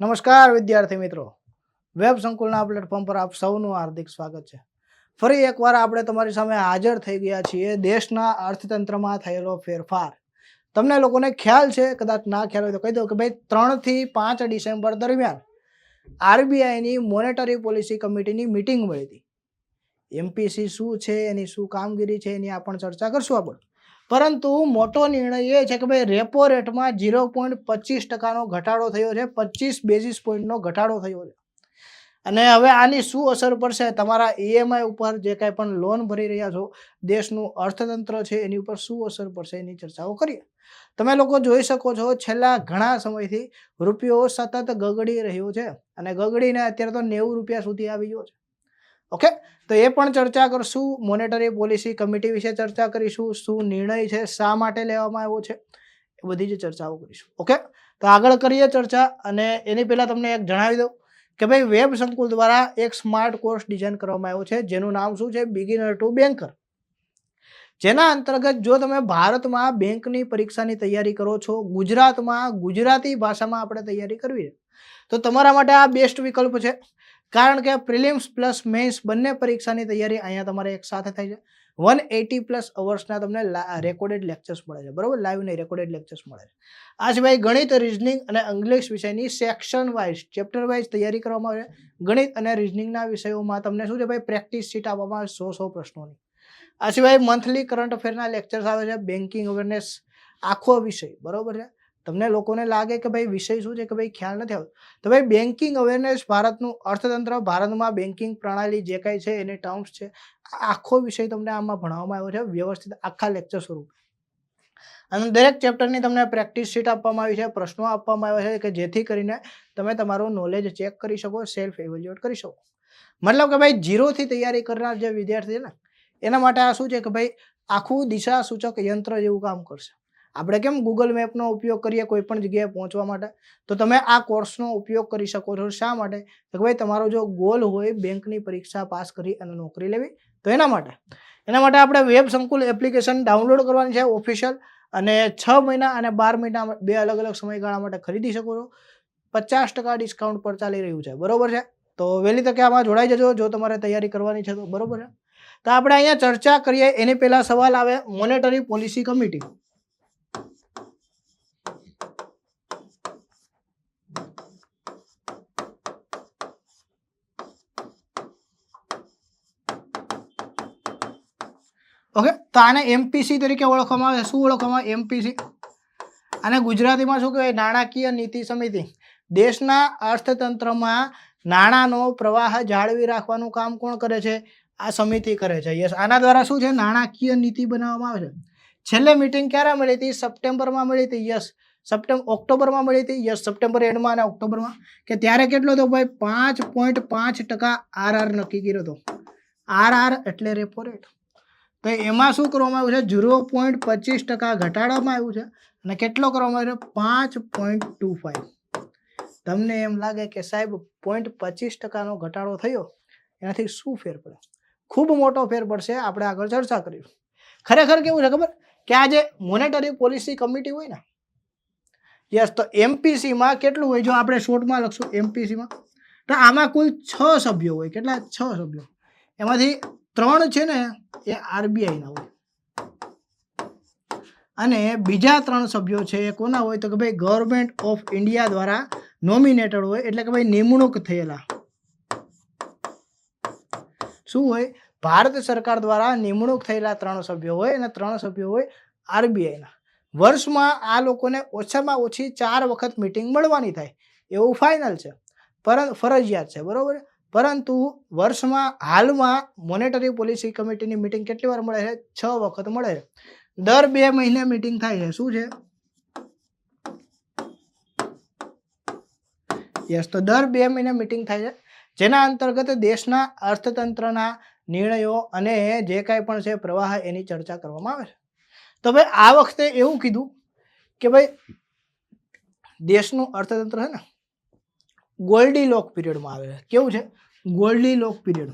નમસ્કાર, વિદ્યાર્થી મિત્રો. વેબ સંકુલના પ્લેટફોર્મ પર આપ સૌનું હાર્દિક સ્વાગત છે. ફરી એકવાર આપણે તમારી સામે હાજર થઈ ગયા છીએ દેશના અર્થતંત્રમાં થયેલો ફેરફાર. તમને લોકોને ખ્યાલ છે, કદાચ ના ખ્યાલ હોય તો કહી દઉં કે ભાઈ, ત્રણથી પાંચ ડિસેમ્બર દરમિયાન આરબીઆઈની મોનેટરી પોલિસી કમિટીની મિટિંગ મળી હતી. એમપીસી શું છે, એની શું કામગીરી છે, એની આપણે ચર્ચા કરશું આપણે પરંતુ મોટો નિર્ણય એ છે કે ભાઈ રેપો રેટમાં ઝીરો પોઈન્ટ પચીસ ટકાનો ઘટાડો થયો છે, પચીસ બેઝિસ પોઈન્ટનો ઘટાડો થયો છે. અને હવે આની શું અસર પડશે? તમારા ઈએમઆઈ ઉપર જે કાંઈ પણ લોન ભરી રહ્યા છો, દેશનું અર્થતંત્ર છે, એની ઉપર શું અસર પડશે એની ચર્ચાઓ કરીએ. તમે લોકો જોઈ શકો છો, છેલ્લા ઘણા સમયથી રૂપિયો સતત ગગડી રહ્યો છે અને ગગડીને અત્યારે તો નેવું રૂપિયા સુધી આવી ગયો છે. ઓકે? તો એ પણ ચર્ચા કરશું. મોનેટરી પોલિસી કમિટી વિશે ચર્ચા કરીશું. શું નિર્ણય છે? શા માટે લેવામાં આવ્યો છે? એ બધી જ ચર્ચાઓ કરીશું. ઓકે? તો આગળ કરીએ ચર્ચા અને એની પહેલાં તમને એક જણાવી દઉં કે ભાઈ, વેબ સંકુલ દ્વારા એક સ્માર્ટ કોર્સ ડિઝાઇન કરવામાં આવ્યો છે. જેનું નામ શું છે? બિગિનર ટુ બેન્કર જેના અંતર્ગત જો તમે ભારતમાં બેંકની પરીક્ષાની તૈયારી કરો છો, ગુજરાતમાં ગુજરાતી ભાષામાં આપણે તૈયારી કરવી છે, તો તમારા માટે આ બેસ્ટ વિકલ્પ છે. કારણ કે પ્રિલિમ્સ પ્લસ મેન્સ બંને પરીક્ષાની તૈયારી અહીંયા તમારે એક સાથે થાય છે. વન એટી પ્લસ અવર્સના તમને રેકોર્ડેડ લેક્ચર્સ મળે છે. બરાબર? લાઈવ નહીં રેકોર્ડેડ લેક્ચર્સ મળે છે. આ સિવાય ગણિત રિઝનિંગ અને ઇંગ્લિશ વિષયની સેક્શન વાઇઝ ચેપ્ટર વાઇઝ તૈયારી કરવામાં આવે છે. ગણિત અને રિઝનિંગના વિષયોમાં તમને શું છે ભાઈ? પ્રેક્ટિસ શીટ આપવામાં આવે સો સો પ્રશ્નોની. આ સિવાય મંથલી કરંટ અફેરના લેક્ચર્સ આવે છે. બેન્કિંગ અવેરનેસ આખો વિષય. બરાબર છે? તમને લોકોને લાગે કે ભાઈ વિષય શું છે કે ભાઈ ખ્યાલ નથી આવતો? તો ભાઈ બેન્કિંગ અવેરનેસ ભારતનું અર્થતંત્ર, ભારતમાં બેન્કિંગ પ્રણાલી જે કાંઈ છે, એની ટર્મ્સ છે આખો વિષય તમને આમાં ભણાવવામાં આવ્યો છે, વ્યવસ્થિત આખા લેક્ચર સ્વરૂપ. અને દરેક ચેપ્ટરની તમને પ્રેક્ટિસ શીટ આપવામાં આવી છે, પ્રશ્નો આપવામાં આવ્યા છે, કે જેથી કરીને તમે તમારું નોલેજ ચેક કરી શકો સેલ્ફ એવેલ્યુએટ કરી શકો. મતલબ કે ભાઈ જીરોથી તૈયારી કરનાર જે વિદ્યાર્થી છે ને, એના માટે આ શું છે કે ભાઈ આખું દિશા સૂચક યંત્ર જેવું કામ કરશે. આપણે કેમ ગૂગલ મેપનો ઉપયોગ કરીએ કોઈ પણ જગ્યાએ પહોંચવા માટે? તો તમે આ કોર્સનો ઉપયોગ કરી શકો છો શા માટે? કે ભાઈ તમારો જો ગોલ હોય બેંકની પરીક્ષા પાસ કરી અને નોકરી લેવી, તો એના માટે. એના માટે આપણે વેબ સંકુલ એપ્લિકેશન ડાઉનલોડ કરવાની છે ઓફિશિયલ અને છ મહિના અને બાર મહિના બે અલગ અલગ સમયગાળા માટે ખરીદી શકો છો. પચાસ ટકા ડિસ્કાઉન્ટ પર ચાલી રહ્યું છે. બરોબર છે? તો વહેલી તકે આમાં જોડાઈ જજો. જો તમારે તૈયારી કરવાની છે તો બરોબર છે. તો આપણે અહીંયા ચર્ચા કરીએ. એની પહેલાં સવાલ આવે મોનેટરી પોલિસી કમિટી ઓકે તો આને એમપીસી તરીકે ઓળખવામાં આવે શું ઓળખવામાં એમપીસી અને ગુજરાતીમાં શું કહેવાય? નાણાકીય નીતિ સમિતિ. દેશના અર્થતંત્રમાં નાણાંનો પ્રવાહ જાળવી રાખવાનું કામ કોણ કરે છે? આ સમિતિ કરે છે. યસ આના દ્વારા શું છે? નાણાકીય નીતિ બનાવવામાં આવે છે. છેલ્લે મિટિંગ ક્યારે મળી હતી? સપ્ટેમ્બરમાં મળી હતી. યસ સપ્ટેમ્બર ઓક્ટોબરમાં મળી હતી. યસ સપ્ટેમ્બર એન્ડમાં અને ઓક્ટોબરમાં. કે ત્યારે કેટલો હતો ભાઈ? પાંચ પોઈન્ટ પાંચ ટકા આર આર નક્કી કર્યો હતો. આર આર એટલે રેપો રેટ તો એમાં શું કરવામાં આવ્યું છે? ઝીરો પોઈન્ટ પચીસ ટકા ઘટાડવામાં આવ્યું છે અને કેટલો કરવામાં આવ્યો પાંચ પોઈન્ટ ટુ ફાઈવ. તમને એમ લાગે કે સાહેબ, પોઈન્ટ પચીસ ટકાનો ઘટાડો થયો, એનાથી શું ફેર પડે? ખૂબ મોટો ફેર પડશે, આપણે આગળ ચર્ચા કરીશું ખરેખર કેવું છે ખબર? કે આ જે મોનેટરી પોલિસી કમિટી હોય ને, યસ, તો એમપીસીમાં કેટલું હોય? જો આપણે શોર્ટમાં લખશું એમપીસીમાં તો આમાં કુલ છ સભ્યો હોય. કેટલા? છ સભ્યો. એમાંથી ત્રણ છે ને, એ આરબીઆઈના હોય. અને બીજા ત્રણ સભ્યો છે એ કોના હોય? તો કે ભાઈ ગવર્મેન્ટ ઓફ ઇન્ડિયા દ્વારા નોમિનેટેડ હોય, એટલે કે ભાઈ નિમણૂક થયેલા. શું હોય? ભારત સરકાર દ્વારા નિમણૂક થયેલા ત્રણ સભ્યો હોય અને ત્રણ સભ્યો હોય આરબીઆઈના વર્ષમાં આ લોકોને ઓછામાં ઓછી ચાર વખત મિટિંગ મળવાની થાય. એવું ફાઇનલ છે. પરંતુ ફરજિયાત છે. બરોબર? પરંતુ વર્ષમાં હાલમાં મોનેટરી પોલિસી કમિટીની મિટિંગ કેટલી વાર મળે છે? છ વખત મળે છે. દર બે મહિને મિટિંગ થાય છે. શું છે? યસ તો દર બે મહિને મિટિંગ થાય છે. જેના અંતર્ગત દેશના અર્થતંત્રના નિર્ણયો અને જે કાંઈ પણ છે પ્રવાહ, એની ચર્ચા કરવામાં આવે છે. તો ભાઈ, આ વખતે એવું કીધું કે ભાઈ, દેશનું અર્થતંત્ર છે ને ગોલ્ડી લોક પીરિયડમાં આવે છે કેવું છે? ગોલ્ડી લોક પીરિયડ.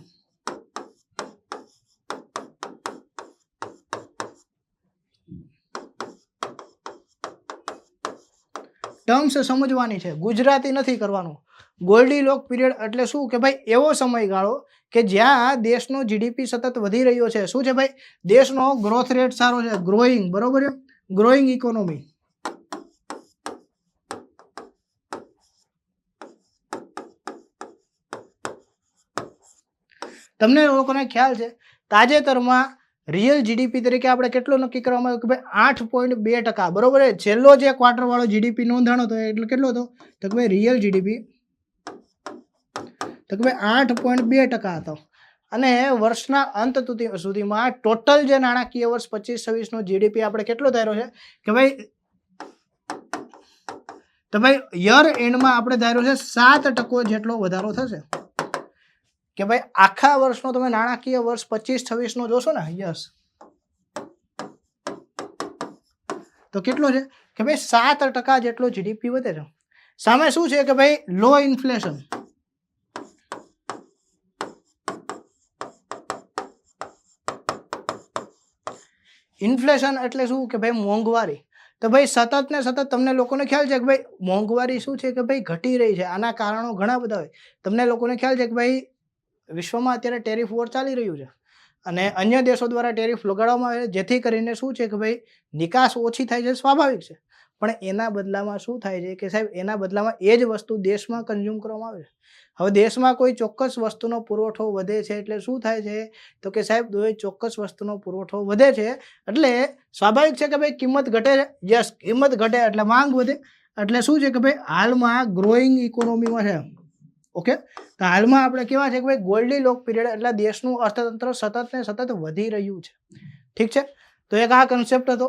ટર્મ્સ સમજવાની છે. ગુજરાતી નથી કરવાનું. ગોલ્ડી લોક પીરિયડ એટલે શું? કે ભાઈ, એવો સમયગાળો કે જ્યાં દેશનો જીડીપી સતત વધી રહ્યો છે. શું છે ભાઈ? દેશનો ગ્રોથ રેટ સારો છે. ગ્રોઈંગ બરોબર ગ્રોઈંગ ઇકોનોમી તમને લોકોને ખ્યાલ છે, તાજેતરમાં રિયલ જીડીપી તરીકે આપણે કેટલો નક્કી કરવામાં આવ્યો કે ભાઈ આઠ પોઈન્ટ બે ટકા, બરોબર છે? છેલ્લો જે ક્વાર્ટરવાળો જીડીપી નોંધાણો હતો, એટલે કેટલો હતો? તો કે ભાઈ રિયલ જીડીપી તો કે ભાઈ આઠ પોઈન્ટ બે ટકા હતો. અને વર્ષના અંત સુધી- સુધીમાં ટોટલ જે નાણાકીય વર્ષ પચીસ છવ્વીસનો જીડીપી આપણે કેટલો ધાર્યો છે? કે ભાઈ, તો ભાઈ યર એન્ડમાં આપણે ધાર્યો છે સાત ટકો જેટલો વધારો થશે. કે ભાઈ આખા વર્ષનો તમે નાણાકીય વર્ષ પચીસ, છવ્વીસનો જોશો ને, યસ. તો કેટલો છે? કે ભાઈ સાત ટકા જેટલો જીડીપી વધે છે. સામે શું છે? કે ભાઈ લો ઇન્ફ્લેશન ઇન્ફ્લેશન એટલે શું? કે ભાઈ મોંઘવારી. તો ભાઈ સતત ને સતત તમને લોકોને ખ્યાલ છે કે ભાઈ મોંઘવારી શું છે? કે ભાઈ ઘટી રહી છે. આના કારણો ઘણા બધા હોય. તમને લોકોને ખ્યાલ છે કે ભાઈ વિશ્વમાં અત્યારે ટેરિફ વોર ચાલી રહ્યું છે. અને અન્ય દેશો દ્વારા ટેરિફ લગાડવામાં આવે છે જેથી કરીને શું છે કે ભાઈ, નિકાસ ઓછી થાય છે, સ્વાભાવિક છે. પણ એના બદલામાં શું થાય છે કે સાહેબ, એના બદલામાં એ જ વસ્તુ દેશમાં કન્ઝ્યુમ કરવામાં આવે છે. હવે દેશમાં કોઈ ચોક્કસ વસ્તુનો પુરવઠો વધે છે એટલે શું થાય છે? તો કે સાહેબ કોઈ ચોક્કસ વસ્તુનો પુરવઠો વધે છે, એટલે સ્વાભાવિક છે કે ભાઈ, કિંમત ઘટે છે. યસ કિંમત ઘટે, એટલે માંગ વધે. એટલે શું છે કે ભાઈ, હાલમાં ગ્રોઈંગ ઇકોનોમીમાં છે. ઓકે? તો હાલમાં આપણે કેવા છે કે ભાઈ ગોલ્ડી લોક પીરિયડ એટલે દેશનું અર્થતંત્ર સતત ને સતત વધી રહ્યું છે. ઠીક છે? તો એક આ કન્સેપ્ટ હતો.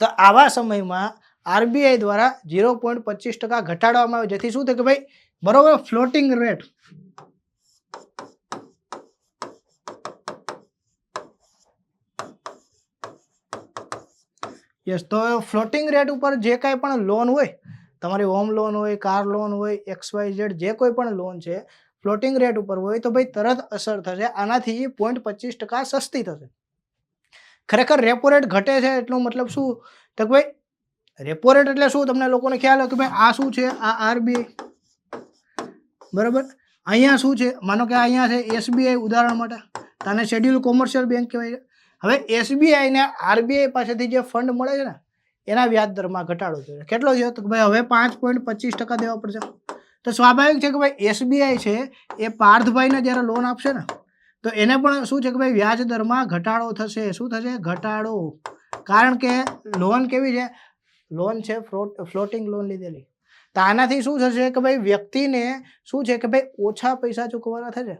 તો આવા સમયમાં આરબીઆઈ દ્વારા ઝીરો પોઈન્ટ પચીસ ટકા ઘટાડવામાં આવ્યો. જેથી શું થાય કે ભાઈ બરોબર ફ્લોટિંગ રેટ યસ, તો ફ્લોટિંગ રેટ ઉપર જે કાંઈ પણ લોન હોય તમારી હોમ લોન હોય કાર લોન હોય, એક્સ વાય ઝેડ જે કોઈ પણ લોન છે ફ્લોટિંગ રેટ ઉપર હોય, તો ભાઈ તરત અસર થશે. આનાથી પોઈન્ટ પચીસ ટકા સસ્તી થશે. ખરેખર રેપો રેટ ઘટે છે એટલો મતલબ શું? તો ભાઈ રેપો રેટ એટલે શું? તમને લોકોને ખ્યાલ કે ભાઈ આ શું છે? આ આરબીઆઈ. બરાબર? અહીંયા શું છે? માનો કે અહીંયા છે એસબીઆઈ ઉદાહરણ માટે. તાને શેડ્યુલ કોમર્શિયલ બેંક કહેવાય હવે એસબીઆઈને આરબીઆઈ પાસેથી જે ફંડ મળે છે ને એના વ્યાજ દરમાં ઘટાડો થયો. કેટલો થયો? તો ભાઈ હવે પાંચ પોઈન્ટ પચીસ ટકા દેવા પડશે. તો સ્વાભાવિક છે કે ભાઈ એસબીઆઈ છે, એ પાર્થભાઈને જ્યારે લોન આપશે ને, તો એને પણ શું છે કે ભાઈ વ્યાજ દરમાં ઘટાડો થશે. શું થશે? ઘટાડો. કારણ કે લોન કેવી છે? લોન છે ફ્લોટિંગ લોન લીધેલી. તો આનાથી શું થશે કે ભાઈ વ્યક્તિને શું છે કે ભાઈ ઓછા પૈસા ચૂકવવાના થશે?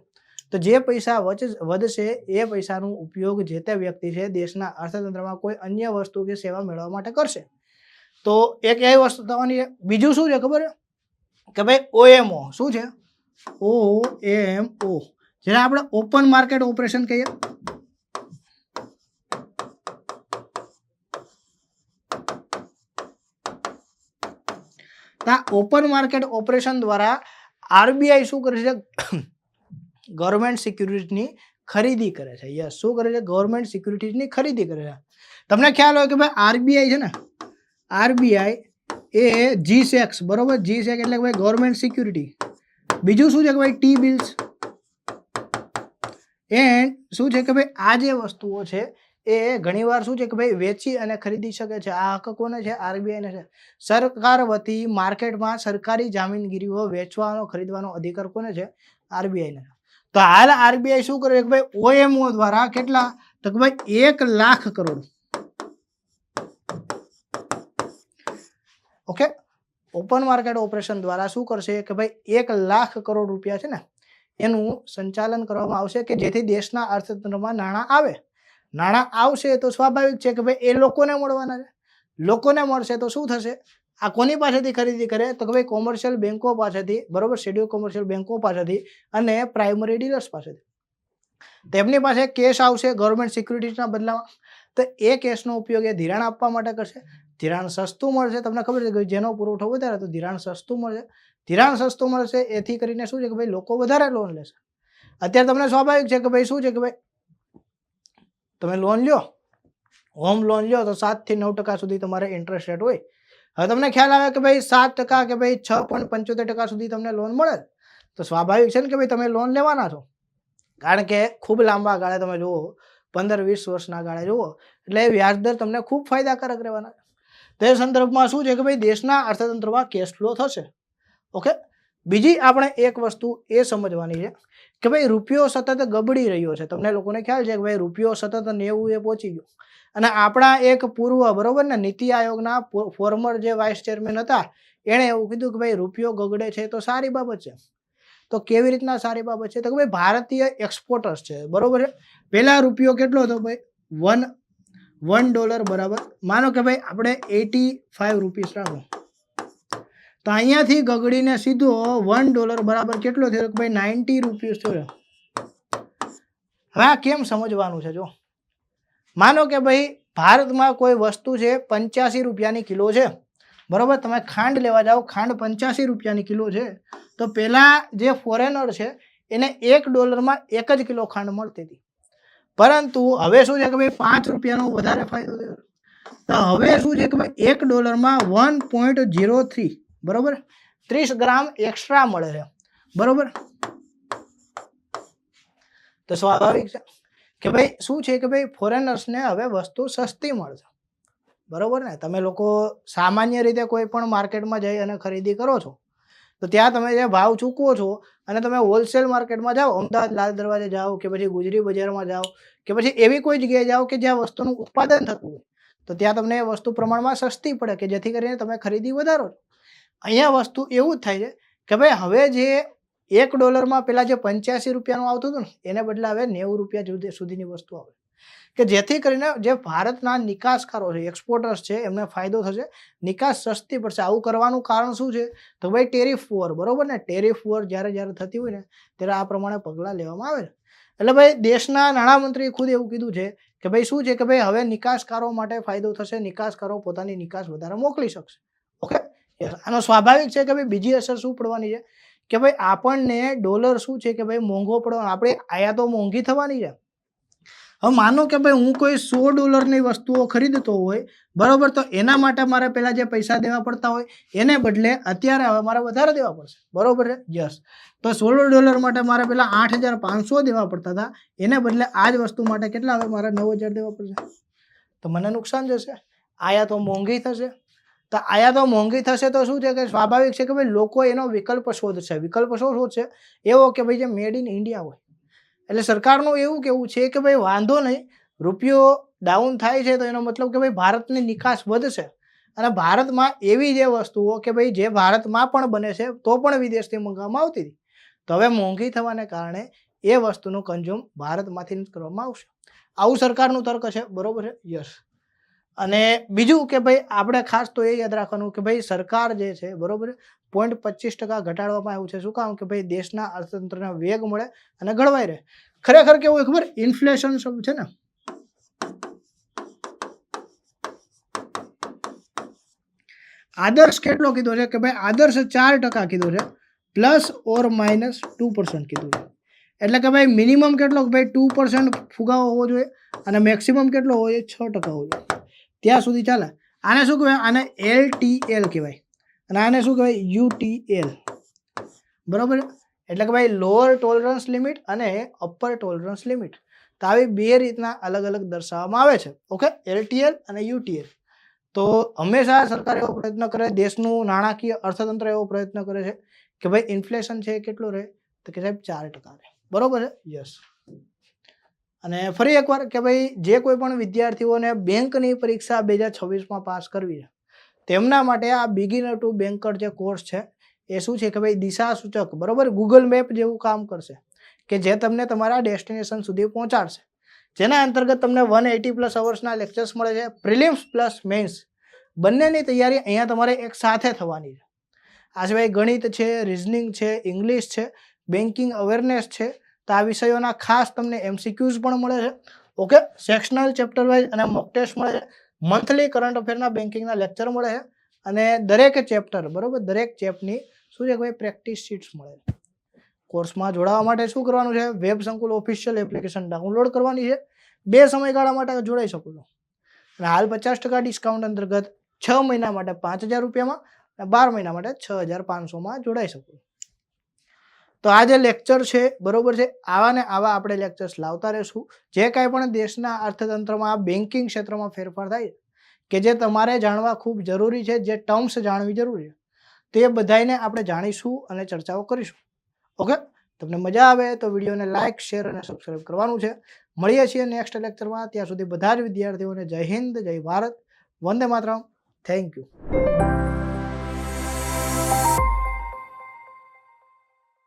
તો જે પૈસા વધશે એ પૈસાનો ઉપયોગ જે તે વ્યક્તિ છે દેશના અર્થતંત્રમાં કોઈ અન્ય વસ્તુ કે સેવા મેળવવા માટે કરશે. તો એક એ વસ્તુ થવાની બીજું શું છે ખબર? કે ભાઈ ઓએમઓ શું છે? ઓ એમ ઓ જેને આપણે ઓપન માર્કેટ ઓપરેશન કહીએ. ઓપન માર્કેટ ઓપરેશન દ્વારા આરબીઆઈ શું કરે છે ગવર્મેન્ટ સિક્યુરિટીની ખરીદી કરે છે. યસ, શું કરે છે? ગવર્મેન્ટ સિક્યુરિટીઝની ખરીદી કરે છે. તમને ખ્યાલ હોય કે ભાઈ આરબીઆઈ છે ને? આરબીઆઈ એ જી સેક્સ બરોબર? જી સેક એટલે કે ભાઈ ગવર્મેન્ટ સિક્યુરિટી. બીજું શું છે કે ભાઈ ટી બિલ્સ એન્ડ શું છે કે ભાઈ આ જે વસ્તુઓ છે એ ઘણીવાર શું છે કે ભાઈ વેચી અને ખરીદી શકે છે. આ હક કોને છે? આરબીઆઈને છે. સરકાર વતી માર્કેટમાં સરકારી જામીનગીરીઓ વેચવાનો, ખરીદવાનો અધિકાર કોને છે? આરબીઆઈને. તો હાલ આરબીઆઈ શું કરે? કે ભાઈ ઓએમઓ દ્વારા કેટલા? તો કે ભાઈ એક lakh crore. Okay? Open market operation દ્વારા શું કરશે કે ભાઈ એક લાખ કરોડ રૂપિયા છે ને, એનું સંચાલન કરવામાં આવશે કે જેથી દેશના અર્થતંત્રમાં નાણાં આવે. નાણાં આવશે તો સ્વાભાવિક છે કે ભાઈ એ લોકોને મળવાના છે. લોકોને મળશે તો શું થશે? આ કોની પાસેથી ખરીદી કરે? તો કે ભાઈ કોમર્શિયલ બેન્કો પાસેથી, બરોબર? શેડ્યુલ કોમર્શિયલ બેન્કો પાસેથી અને પ્રાઇમરી ડીલર્સ પાસેથી. તેમની પાસે કેશ આવશે ગવર્મેન્ટ સિક્યુરિટીઝના બદલામાં. તો એ કેશનો ઉપયોગ એ ધિરાણ આપવા માટે કરશે. ધિરાણ સસ્તું મળશે. તમને ખબર છે કે જેનો પુરવઠો વધારે તો ધિરાણ સસ્તું મળશે. ધિરાણ સસ્તું મળશે, એથી કરીને શું છે કે ભાઈ લોકો વધારે લોન લેશે. અત્યારે તમને સ્વાભાવિક છે કે ભાઈ શું છે કે ભાઈ તમે લોન લ્યો હોમ લોન લ્યો તો સાતથી નવ ટકા સુધી તમારે ઇન્ટરેસ્ટ રેટ હોય. હવે તમને ખ્યાલ આવે કે ભાઈ સાત ટકા કે ભાઈ છ પોઈન્ટ પંચોતેર ટકા સુધી તમને લોન મળે તો સ્વાભાવિક છે ને કે ભાઈ તમે લોન લેવાના છો. કારણ કે ખૂબ લાંબા ગાળે તમે જુઓ, પંદર વીસ વર્ષના ગાળે જુઓ, એટલે વ્યાજદર તમને ખૂબ ફાયદાકારક રહેવાના. તે સંદર્ભમાં શું છે કે ભાઈ દેશના અર્થતંત્રમાં કેશ ફ્લો થશે. ઓકે? બીજી આપણે એક વસ્તુ એ સમજવાની છે કે ભાઈ રૂપિયો સતત ગબડી રહ્યો છે. તમને લોકોને ખ્યાલ છે કે ભાઈ રૂપિયો સતત નેવું એ પહોંચી ગયો. અને આપણા એક પૂર્વ, બરોબર ને, નીતિ આયોગના ફોર્મર જે વાઇસ ચેરમેન હતા, એણે એવું કીધું કે ભાઈ, રૂપિયો ગગડે છે તો સારી બાબત છે. તો કેવી રીતના સારી બાબત છે? તો કે ભાઈ, ભારતીય એક્સપોર્ટર્સ છે, બરોબર છે? પહેલા રૂપિયો કેટલો હતો ભાઈ? વન વન ડોલર બરાબર. માનો કે ભાઈ, આપણે એટી ફાઈવ રૂપીસ રાખો. તો અહીંયાથી ગગડીને સીધો વન ડોલર બરાબર કેટલો થયો? કે ભાઈ, નાઇન્ટી રૂપીસ થયો. હવે આ કેમ સમજવાનું છે, જો? માનો કે ભાઈ, ભારતમાં કોઈ વસ્તુ છે પંચ્યાસી રૂપિયાની કિલો છે. બરોબર? તમે ખાંડ લેવા જાઓ, ખાંડ પંચ્યાસી રૂપિયાની કિલો છે. તો પહેલાં જે ફોરેનર છે, એને એક ડોલરમાં એક જ કિલો ખાંડ મળતી હતી. પરંતુ હવે શું છે કે ભાઈ, પાંચ રૂપિયાનો વધારે ફાયદો થયો તો હવે શું છે કે ભાઈ, એક ડોલરમાં વન પોઈન્ટ ઝીરો થ્રી બરોબર? ત્રીસ ગ્રામ એક્સ્ટ્રા મળે છે. બરોબર? તો સ્વાભાવિક છે. કે ભાઈ, શું છે કે ભાઈ ફોરેનર્સને હવે વસ્તુ સસ્તી મળશે. બરોબર ને? તમે લોકો સામાન્ય રીતે કોઈ પણ માર્કેટમાં જઈ અને ખરીદી કરો છો. તો ત્યાં તમે જે ભાવ ચૂકવો છો અને તમે હોલસેલ માર્કેટમાં જાઓ, અમદાવાદ લાલ દરવાજે જાઓ કે પછી ગુજરી બજારમાં જાઓ કે પછી એવી કોઈ જગ્યાએ જાઓ કે જ્યાં વસ્તુનું ઉત્પાદન થતું હોય, તો ત્યાં તમને એ વસ્તુ પ્રમાણમાં સસ્તી પડે કે જેથી કરીને તમે ખરીદી વધારો છો. અહીંયા વસ્તુ એવું જ થાય છે કે ભાઈ, હવે જે એક ડોલરમાં પેલા જે પંચ્યાસી રૂપિયાનું આવતું હતું ને, એને બદલે હવે નેવું રૂપિયા સુધી સુધીની વસ્તુ આવે. કે જેથી કરીને જે ભારતના નિકાસકારો છે એક્સપોર્ટર્સ છે, એમને ફાયદો થશે. નિકાસ સસ્તી પડશે. આવું કરવાનું કારણ શું છે? તો ભાઈ ટેરિફ વોર બરોબર ને? ટેરિફ વોર જ્યારે જ્યારે થતી હોય ને, ત્યારે આ પ્રમાણે પગલાં લેવામાં આવે ને એટલે ભાઈ દેશના નાણામંત્રીએ ખુદ એવું કીધું છે કે ભાઈ શું છે કે ભાઈ હવે નિકાસકારો માટે ફાયદો થશે. નિકાસકારો પોતાની નિકાસ વધારે મોકલી શકશે. ઓકે આનો સ્વાભાવિક છે કે ભાઈ બીજી અસર શું પડવાની છે? કે ભાઈ આપણને ડોલર શું છે કે ભાઈ મોંઘો પડવાનો આપણે આયાતો મોંઘી થવાની છે. હવે માનો કે ભાઈ હું કોઈ સો ડોલરની વસ્તુઓ ખરીદતો હોય, બરાબર, તો એના માટે મારે પહેલાં જે પૈસા દેવા પડતા હોય, એને બદલે અત્યારે હવે મારે વધારે દેવા પડશે. બરોબર છે? યસ તો સોળ ડોલર માટે મારે પહેલાં આઠ હજાર પાંચસો દેવા પડતા હતા. એને બદલે આ જ વસ્તુ માટે કેટલા હવે મારે નવ હજાર દેવા પડશે? તો મને નુકસાન જશે. આયા તો મોંઘી થશે. તો આયા તો મોંઘી થશે તો શું છે કે સ્વાભાવિક છે કે ભાઈ લોકો એનો વિકલ્પ શોધશે. વિકલ્પ શું શોધશે? એવો કે ભાઈ જે મેડ ઇન ઇન્ડિયા હોય. એટલે સરકારનું એવું કેવું છે કે ભાઈ વાંધો નહીં, રૂપિયો ડાઉન થાય છે તો એનો મતલબ કે ભાઈ ભારતની નિકાસ વધશે. અને ભારતમાં એવી જે વસ્તુઓ કે ભાઈ જે ભારતમાં પણ બને છે, તો પણ વિદેશથી મંગાવવામાં આવતી હતી. તો હવે મોંઘી થવાને કારણે એ વસ્તુનું કન્ઝ્યુમ ભારતમાંથી કરવામાં આવશે. આવું સરકારનું તર્ક છે. બરોબર છે? યસ અને બીજું કે ભાઈ, આપણે ખાસ તો એ યાદ રાખવાનું કે ભાઈ, સરકાર જે છે, બરોબર? પોઈન્ટ પચીસ ટકા ઘટાડવામાં આવ્યું છે. શું કામ? કે ભાઈ, દેશના અર્થતંત્રને વેગ મળે અને ઘડવાઈ રહે. ખરેખર કેવું ખબર? ઇન્ફ્લેશન શું છે ને. આદર્શ કેટલો કીધો છે? કે ભાઈ, આદર્શ ચાર ટકા કીધો છે. Plus or minus two percent કીધું છે. એટલે કે ભાઈ મિનિમમ કેટલો? ભાઈ ટુ પર્સન્ટ ફુગાવો હોવો જોઈએ અને મેક્સિમમ કેટલો હોય છ ટકા હોવો જોઈએ. ત્યાં સુધી ચાલે. આને શું કહેવાય? આને એલ ટી એલ કહેવાય. અને આને શું કહેવાય? યુટીએલ બરોબર? એટલે કે ભાઈ લોઅર ટોલરન્સ લિમિટ અને અપર ટોલરન્સ લિમિટ તો આવી બે રીતના અલગ અલગ દર્શાવવામાં આવે છે. ઓકે? એલટીએલ અને યુટીએલ તો હંમેશા સરકાર એવો પ્રયત્ન કરે, દેશનું નાણાકીય અર્થતંત્ર એવો પ્રયત્ન કરે છે કે ભાઈ ઇન્ફ્લેશન છે કેટલું રહે? તો કે સાહેબ ચાર ટકા રહે. બરોબર છે? યસ અને ફરી એકવાર કે ભાઈ, જે કોઈ પણ વિદ્યાર્થીઓને બેંકની પરીક્ષા બે હજાર છવ્વીસમાં પાસ કરવી છે, તેમના માટે આ બિગિનર ટુ બેન્કર જે કોર્સ છે, એ શું છે કે ભાઈ દિશા સૂચક બરાબર? ગૂગલ મેપ જેવું કામ કરશે, કે જે તમને તમારા ડેસ્ટિનેશન સુધી પહોંચાડશે. જેના અંતર્ગત તમને વન એટી પ્લસ અવર્સના લેક્ચર્સ મળે છે પ્રિલિમ્સ પ્લસ મેન્સ બંનેની તૈયારી અહીંયા તમારે એક સાથે થવાની છે. આ સિવાય ગણિત છે રિઝનિંગ છે ઇંગ્લિશ છે બેન્કિંગ અવેરનેસ છે તો આ વિષયોના ખાસ તમને એમસીક્યુઝ પણ મળે છે. ઓકે સેક્શનલ ચેપ્ટર વાઇઝ અને મોક ટેસ્ટ મળે છે. મંથલી કરંટ અફેરના બેન્કિંગના લેક્ચર મળે છે. અને દરેક ચેપ્ટર બરાબર? દરેક ચેપ્ટની શું છે ભાઈ? પ્રેક્ટિસ શીટ્સ મળે છે. કોર્સમાં જોડાવા માટે શું કરવાનું છે? વેબ સંકુલ ઓફિશિયલ એપ્લિકેશન ડાઉનલોડ કરવાની છે. બે સમયગાળા માટે જોડાઈ શકો છો. અને હાલ પચાસ ટકા ડિસ્કાઉન્ટ અંતર્ગત છ મહિના માટે પાંચ હજાર રૂપિયામાં અને બાર મહિના માટે છ હજાર પાંચસોમાં જોડાઈ શકો તો આ જે લેક્ચર છે, બરોબર છે, આવા ને આવા આપણે લેક્ચર્સ લાવતા રહીશું. જે કાંઈ પણ દેશના અર્થતંત્રમાં બેન્કિંગ ક્ષેત્રમાં ફેરફાર થાય કે જે તમારે જાણવા ખૂબ જરૂરી છે, જે ટર્મ્સ જાણવી જરૂરી છે, તે બધાને આપણે જાણીશું અને ચર્ચાઓ કરીશું. ઓકે? તમને મજા આવે તો વિડીયોને લાઇક શેર અને સબસ્ક્રાઈબ કરવાનું છે. મળીએ છીએ નેક્સ્ટ લેક્ચરમાં ત્યાં સુધી બધા જ વિદ્યાર્થીઓને જય હિન્દ, જય ભારત. વંદે માતરમ. Thank you